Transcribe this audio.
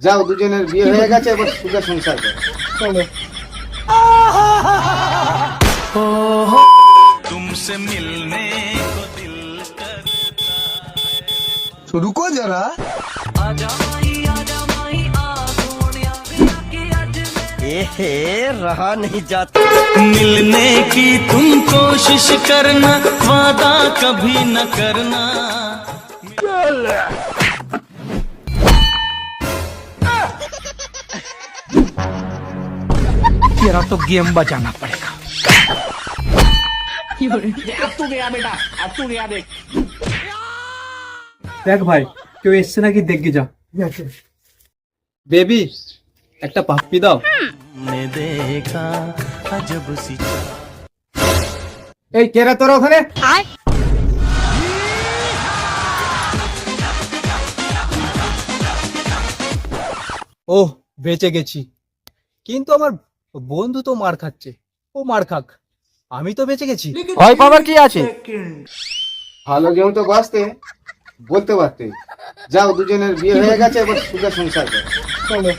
যাও দুজনের বিয়ে হয়ে গেছে এবার সুখে সংসার করো চলো तो रुको जरा एहे रहा नहीं जाता मिलने की तुम कोशिश करना वादा कभी न करना तेरा तो गेम बजाना पड़ेगा দেখ ভাই কেউ এসছে নাকি দেখে যা বেবি একটা পাপ্পি দাও ने देखा अजब सी এই কেরা তোর ওখানে ও বেঁচে গেছি কিন্তু আমার বন্ধু তো মার খাচ্ছে। ও মার খাক। আমি তো বেঁচে গেছি। ভয় পাবার কি আছে? ভালো গেম তো বাঁচতে বলতে পারতে। যাও দুজনের বিয়ে হয়ে গেছে এবার সুখে সংসার করো।